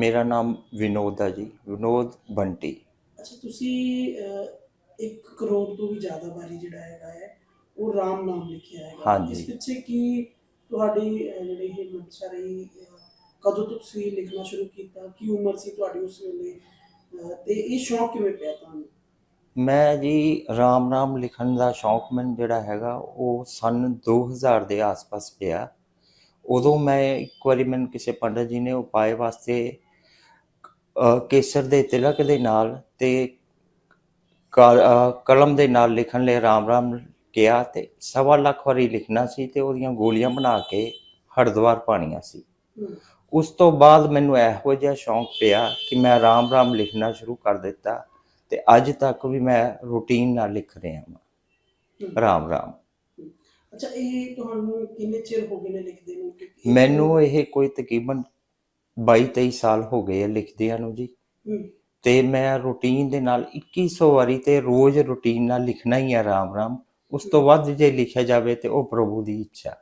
ਮੇਰਾ ਨਾਮ ਵਿਨੋਦ ਹੈ ਜੀ ਵਿਨੋਦ ਬੰਟੀ। ਅੱਛਾ ਤੁਸੀਂ 1 ਕਰੋੜ ਤੋਂ ਵੀ ਜ਼ਿਆਦਾ ਵਾਰੀ ਜਿਹੜਾ ਹੈਗਾ ਹੈ ਉਹ ਰਾਮ ਨਾਮ ਲਿਖਿਆ ਹੈਗਾ। ਹਾਂਜੀ। ਇਸ ਪਿੱਛੇ ਕੀ ਤੁਹਾਡੀ ਅਹ, ਜਿਹੜੀ ਇਹ ਮਨਸ਼ਾ ਰਹੀ ਅਹ, ਕਦੋਂ ਤੋਂ ਤੁਸੀਂ ਲਿਖਣਾ ਸ਼ੁਰੂ ਕੀਤਾ? ਕੀ ਉਮਰ ਸੀ ਤੁਹਾਡੀ ਉਸ ਵੇਲੇ? ਅਹ, ਤੇ ਇਹ ਸ਼ੌਂਕ ਕਿਵੇਂ ਪਿਆ ਤੁਹਾਨੂੰ? ਮੈਂ ਜੀ ਰਾਮ ਨਾਮ ਲਿਖਣ ਦਾ ਸ਼ੌਂਕ ਮੈਨੂੰ ਜਿਹੜਾ ਹੈਗਾ ਉਹ ਸਨ 2000 ਦੇ ਆਸ-ਪਾਸ ਪਿਆ। ਉਦੋਂ ਮੈਂ ਇੱਕ ਵਾਰੀ ਮੈਨੂੰ ਕਿਸੇ ਪੰਡਤ ਜੀ ਨੇ ਉਪਾਏ ਵਾਸਤੇ ਕੇਸਰ ਦੇ ਤਿਲਕ ਦੇ ਨਾਲ ਤੇ ਕਲਮ ਦੇ ਨਾਲ ਲਿਖਣ ਲਈ ਰਾਮ ਰਾਮ ਕਿਹਾ ਤੇ ਸਵਾ ਲੱਖ ਵਾਰੀ ਲਿਖਣਾ ਸੀ ਤੇ ਉਹਦੀਆਂ ਗੋਲੀਆਂ ਬਣਾ ਕੇ ਹਰਿਦੁਆਰ ਪਾਣੀਆਂ ਸੀ। ਉਸ ਤੋਂ ਬਾਅਦ ਮੈਨੂੰ ਇਹੋ ਜਿਹਾ ਸ਼ੌਂਕ ਪਿਆ ਕਿ ਮੈਂ ਰਾਮ ਰਾਮ ਲਿਖਣਾ ਸ਼ੁਰੂ ਕਰ ਦਿੱਤਾ ਤੇ ਅੱਜ ਤੱਕ ਵੀ ਮੈਂ ਰੂਟੀਨ ਨਾਲ ਲਿਖ ਰਿਹਾ ਹਾਂ। ਰਾਮ ਰਾਮ। ਅੱਛਾ ਇਹ ਤੁਹਾਨੂੰ ਕਿੰਨੇ ਚਿਰ ਹੋ ਗਏ ਨੇ ਲਿਖਦੇ ਨੂੰ? ਮੈਨੂੰ ਇਹ ਕੋਈ ਤਕਰੀਬਨ 22 23 ਸਾਲ ਹੋ ਗਏ ਆ ਲਿਖਦਿਆਂ ਨੂੰ ਜੀ। ਤੇ ਮੈਂ ਰੂਟੀਨ ਦੇ ਨਾਲ 2100 ਵਾਰੀ ਤੇ ਰੋਜ਼ ਰੂਟੀਨ ਨਾਲ ਲਿਖਣਾ ਹੀ ਆ ਰਾਮ ਰਾਮ। ਉਸ ਤੋਂ ਵੱਧ ਜੇ ਲਿਖਿਆ ਜਾਵੇ ਤੇ ਉਹ ਪ੍ਰਭੂ ਦੀ ਇੱਛਾ।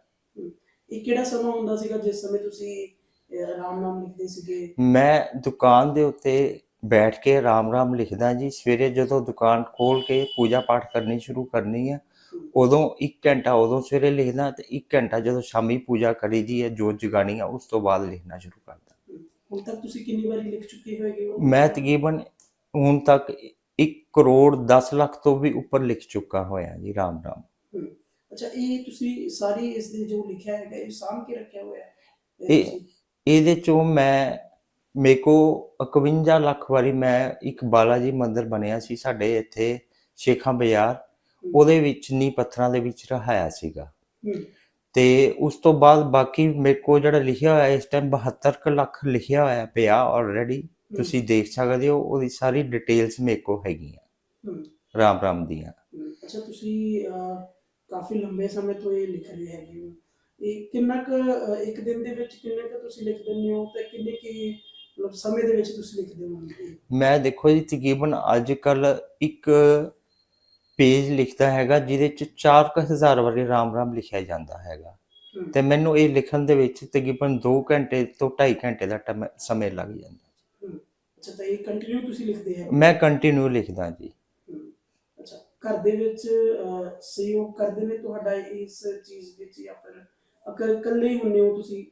ਇਹ ਕਿਹੜਾ ਸਮਾਂ ਹੁੰਦਾ ਸੀਗਾ ਜਿਸ ਸਮੇਂ ਤੁਸੀਂ ਰਾਮ ਨਾਮ ਲਿਖਦੇ ਸੀਗੇ? ਮੈਂ ਦੁਕਾਨ ਦੇ ਉੱਤੇ ਬੈਠ ਕੇ ਰਾਮ ਰਾਮ ਲਿਖਦਾ ਜੀ। ਸਵੇਰੇ ਜਦੋਂ ਦੁਕਾਨ ਖੋਲ ਕੇ ਪੂਜਾ ਪਾਠ ਕਰਨੀ ਸ਼ੁਰੂ ਕਰਨੀ ਹੈ। ਉਦੋਂ 1 ਘੰਟਾ ਉਦੋਂ ਸਵੇਰੇ ਲਿਖਦਾ ਤੇ 1 ਘੰਟਾ ਜਦੋਂ ਸ਼ਾਮੀ ਪੂਜਾ ਕਰੀਦੀ ਹੈ ਜੋਤ ਜਗਾਣੀ ਹੈ ਉਸ ਤੋਂ ਬਾਅਦ ਲਿਖਣਾ ਸ਼ੁਰੂ ਕਰਦਾ। ਹੁਣ ਤੱਕ ਤੁਸੀਂ ਕਿੰਨੀ ਵਾਰੀ ਲਿਖ ਚੁੱਕੇ ਹੋਏਗੇ ਹੋ ਮੈਂ ਤਕਰੀਬਨ ਹੁਣ ਤੱਕ 1 ਕਰੋੜ 10 ਲੱਖ ਤੋਂ ਵੀ ਉੱਪਰ ਲਿਖ ਚੁੱਕਾ ਹੋਇਆ ਜੀ ਰਾਮ ਰਾਮ। ਅੱਛਾ ਇਹ ਤੁਸੀਂ ਸਾਰੀ ਇਸ ਦੇ ਜੋ ਲਿਖਿਆ ਹੈਗਾ ਇਹ ਸਾਂਭ ਕੇ ਰੱਖਿਆ ਹੋਇਆ ਹੈ? ਇਹ- ਇਹਦੇ ਚੋਂ ਮੈਂ ਮੇਰੇ ਕੋ 51 ਲੱਖ ਵਾਰੀ ਮੈਂ ਇੱਕ ਬਾਲਾਜੀ ਮੰਦਿਰ ਬਣਿਆ ਸੀ ਸਾਡੇ ਇੱਥੇ ਸ਼ੇਖਾਂ ਬਾਜ਼ਾਰ। ਉਹਦੇ ਵਿੱਚ ਨੀ ਪੱਥਰਾਂ ਦੇ ਵਿੱਚ ਰਹਾਇਆ ਸੀਗਾ। ਤੇ ਉਸ ਤੋਂ ਬਾਅਦ ਬਾਕੀ ਮੇਰੇ ਕੋ ਜਿਹੜਾ ਲਿਖਿਆ ਹੋਇਆ ਇਸ ਟਾਈਮ 72 ਕੁ ਲੱਖ ਲਿਖਿਆ ਹੋਇਆ ਪਿਆ ਆਲਰੇਡੀ ਤੁਸੀਂ ਦੇਖ ਸਕਦੇ ਹੋ ਉਹਦੀ ਸਾਰੀ ਡਿਟੇਲਸ ਮੇਰੇ ਕੋ ਹੈਗੀਆਂ। ਰਾਮ ਰਾਮ ਦੀਆਂ। ਅੱਛਾ ਤੁਸੀਂ ਕਾਫੀ ਲੰਬੇ ਸਮੇਂ ਤੋਂ ਇਹ ਲਿਖ ਰਹੇ ਹੈਗੇ ਹੋ। ਇਹ ਕਿੰਨਾ ਕੁ ਇੱਕ ਦਿਨ ਦੇ ਵਿੱਚ ਕਿੰਨੇ ਕੁ ਤੁਸੀਂ ਲਿਖ ਦਿੰਦੇ ਹੋ ਤੇ ਕਿੰਨੇ ਕੀ ਮਤਲਬ ਸਮੇਂ ਦੇ ਵਿੱਚ ਤੁਸੀਂ ਲਿਖਦੇ ਹੋ? ਮੈਂ ਦੇਖੋ ਜੀ ਤਕਰੀਬਨ ਅੱਜ ਕੱਲ ਇੱਕ ਪੇਜ ਲਿਖਦਾ ਹੈਗਾ ਜਿਹਦੇ ਚ 4000 ਵਾਰੀ ਰਾਮ ਰਾਮ ਲਿਖਿਆ ਜਾਂਦਾ ਹੈਗਾ। ਤੇ ਮੈਨੂੰ ਇਹ ਲਿਖਣ ਦੇ ਵਿੱਚ ਤਕਰੀਬਨ 2 ਘੰਟੇ ਤੋਂ 2.5 ਘੰਟੇ ਦਾ ਸਮੇਂ ਲੱਗ ਜਾਂਦਾ। ਹਮ, ਅੱਛਾ ਤਾਂ ਇਹ ਕੰਟੀਨਿਊ ਤੁਸੀਂ ਲਿਖਦੇ ਹੈ ਮੈਂ ਕੰਟੀਨਿਊ ਲਿਖਦਾ ਜੀ। ਅੱਛਾ ਘਰ ਦੇ ਵਿੱਚ ਅਹ, ਸਹਿਯੋਗ ਕਰਦੇ ਨੇ ਤੁਹਾਡਾ ਇਸ ਚੀਜ਼ ਵਿੱਚ ਜਾਂ ਫਿਰ ਅਕਲ ਇਕੱਲੇ ਹੀ ਹੁੰਦੇ ਹੋ ਤੁਸੀਂ?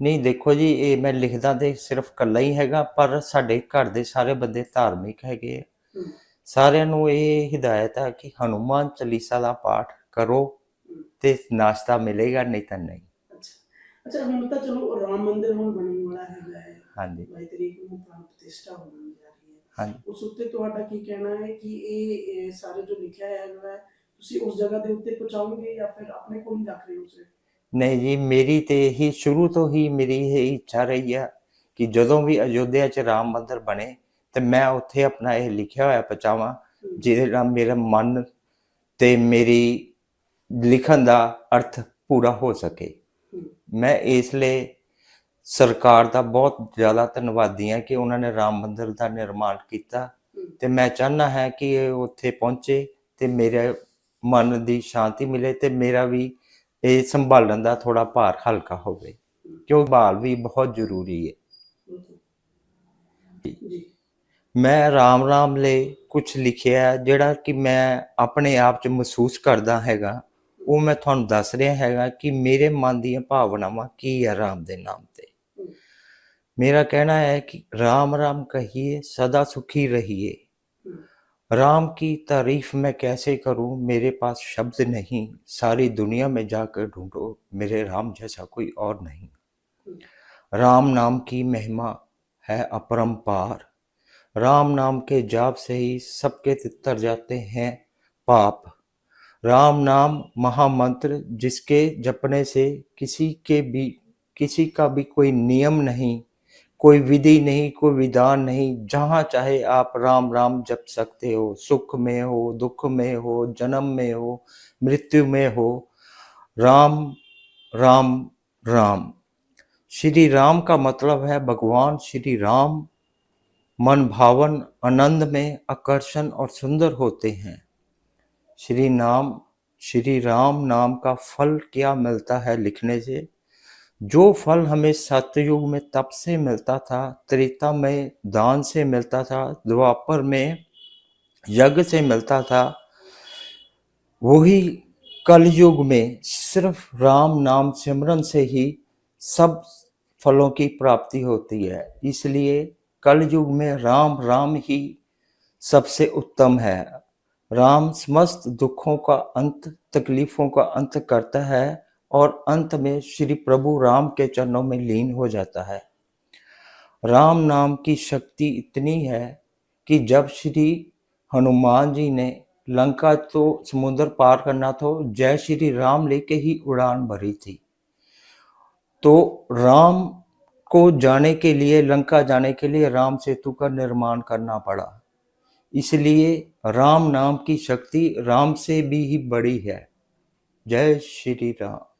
ਨਹੀਂ ਦੇਖੋ ਜੀ ਇਹ ਮੈਂ ਲਿਖਦਾ ਤੇ ਸਿਰਫ ਕੱਲਾ ਹੀ ਹੈਗਾ ਪਰ ਸਾਡੇ ਘਰ ਦੇ ਸਾਰੇ ਬੰਦੇ ਧਾਰਮਿਕ ਹੈਗੇ ਆ। ਸਾਰਿਆਂ ਨੂੰ ਇਹ ਹਦਾਇਤ ਹੈ ਕਿ ਹਨੂਮਾਨ ਚਾਲੀਸਾ ਦਾ ਪਾਠ ਕਰੋ ਤੇ ਨਾਸ਼ਤਾ ਮਿਲੇਗਾ ਨਹੀਂ ਤਾਂ ਨਹੀਂ। ਅੱਛਾ। ਅੱਛਾ ਹੁਣ ਤਾਂ ਚਲੋ ਰਾਮ ਮੰਦਿਰ ਹੁਣ ਬਣਨ ਵਾਲਾ ਹੈਗਾ ਹੈ। ਹਾਂਜੀ। 22 ਤਰੀਕ ਨੂੰ ਪ੍ਰਾਣ ਪ੍ਰਤਿਸ਼ਠਾ ਹੋਣ ਜਾ ਰਹੀ ਹੈ। ਹਾਂਜੀ। ਉਸ ਉੱਤੇ ਤੁਹਾਡਾ ਕੀ ਕਹਿਣਾ ਹੈ ਕਿ ਇਹ ਇਹ ਸਾਰੇ ਜੋ ਲਿਖਿਆ ਹੈ ਹੈ ਤੁਸੀਂ ਉਸ ਜਗ੍ਹਾ ਦੇ ਉੱਤੇ ਪਹੁੰਚਾਓਗੇ ਜਾਂ ਫਿਰ ਆਪਣੇ ਕੋਲ ਹੀ ਰੱਖ ਰਹੇ ਹੋ ਸਿਰਫ? ਨਹੀਂ ਜੀ ਮੇਰੀ ਤੇ ਹੀ ਸ਼ੁਰੂ ਤੋਂ ਹੀ ਮੇਰੀ ਇਹ ਇੱਛਾ ਰਹੀ ਹੈ ਕਿ ਜਦੋਂ ਵੀ ਅਯੋਧਿਆ 'ਚ ਰਾਮ ਮੰਦਿਰ ਬਣੇ ਤੇ ਮੈਂ ਉੱਥੇ ਆਪਣਾ ਇਹ ਲਿਖਿਆ ਹੋਇਆ ਪਹੁੰਚਾਵਾਂ ਜਿਹਦੇ ਨਾਲ ਮੇਰਾ ਮਨ ਤੇ ਮੇਰੀ ਲਿਖਣ ਦਾ ਅਰਥ ਪੂਰਾ ਹੋ ਸਕੇ। ਮੈਂ ਇਸ ਲਈ ਸਰਕਾਰ ਦਾ ਬਹੁਤ ਜ਼ਿਆਦਾ ਧੰਨਵਾਦੀ ਹਾਂ ਕਿ ਉਹਨਾਂ ਨੇ ਰਾਮ ਮੰਦਿਰ ਦਾ ਨਿਰਮਾਣ ਕੀਤਾ। ਹਮ, ਤੇ ਮੈਂ ਚਾਹੁੰਦਾ ਹਾਂ ਕਿ ਇਹ ਉੱਥੇ ਪਹੁੰਚੇ ਤੇ ਮੇਰੇ ਮਨ ਦੀ ਸ਼ਾਂਤੀ ਮਿਲੇ ਤੇ ਮੇਰਾ ਵੀ ਇਹ ਸੰਭਾਲਣ ਦਾ ਥੋੜਾ ਭਾਰ ਹਲਕਾ ਹੋਵੇ। ਕਿਉਂ? ਭਾਲ ਵੀ ਬਹੁਤ ਜ਼ਰੂਰੀ ਹੈ। ਜੀ। ਮੈਂ ਰਾਮ ਰਾਮ ਲਈ ਕੁਝ ਲਿਖਿਆ ਹੈ, ਜਿਹੜਾ ਕਿ ਮੈਂ ਆਪਣੇ ਆਪ 'ਚ ਮਹਿਸੂਸ ਕਰਦਾ ਹੈਗਾ ਉਹ ਮੈਂ ਤੁਹਾਨੂੰ ਦੱਸ ਰਿਹਾ ਹੈਗਾ ਕਿ ਮੇਰੇ ਮਨ ਦੀਆਂ ਭਾਵਨਾਵਾਂ ਕੀ ਹੈ ਰਾਮ ਦੇ ਨਾਮ ਤੇ ਹਮ, ਮੇਰਾ ਕਹਿਣਾ ਹੈ ਕਿ ਰਾਮ ਰਾਮ ਕਹੀਏ ਸਦਾ ਸੁਖੀ ਰਹੀਏ ਹਮ, राम की तारीफ मैं कैसे करूं मेरे पास शब्द नहीं सारी दुनिया में जाकर ढूंढो मेरे राम जैसा कोई और नहीं हम्म, राम नाम की महिमा है अपरंपार राम नाम के जाप से ही सबके तितर जाते हैं पाप। राम नाम महामंत्र जिसके जपने से किसी के भी, किसी का भी कोई नियम नहीं, कोई विधि नहीं, कोई विधान नहीं, जहाँ चाहे आप राम राम जप सकते हो, सुख में हो, दुख में हो, जन्म में हो, मृत्यु में हो, राम राम राम। श्री राम का मतलब है भगवान श्री राम। मन भावन आनंद में आकर्षण और सुंदर होते हैं। श्री नाम, श्री राम नाम का फल क्या मिलता है लिखने से? जो फल हमें सतयुग में तप से मिलता था, त्रेता में दान से मिलता था, द्वापर में यज्ञ से मिलता था, वही कलयुग में सिर्फ़ राम नाम सिमरन से ही सब फलों की प्राप्ति होती है। इसलिए कलयुग में राम राम ही सबसे उत्तम है। राम समस्त दुखों का अंत, तकलीफों का अंत करता है और अंत में श्री प्रभु राम के चरणों में लीन हो जाता है। राम नाम की शक्ति इतनी है कि जब श्री हनुमान जी ने लंका तो समुद्र पार करना तो जय श्री राम लेके ही उड़ान भरी थी। तो राम को जाने के लिए, लंका जाने के लिए राम सेतु का निर्माण करना पड़ा। इसलिए राम नाम की शक्ति राम से भी ही बड़ी है। जय श्री राम।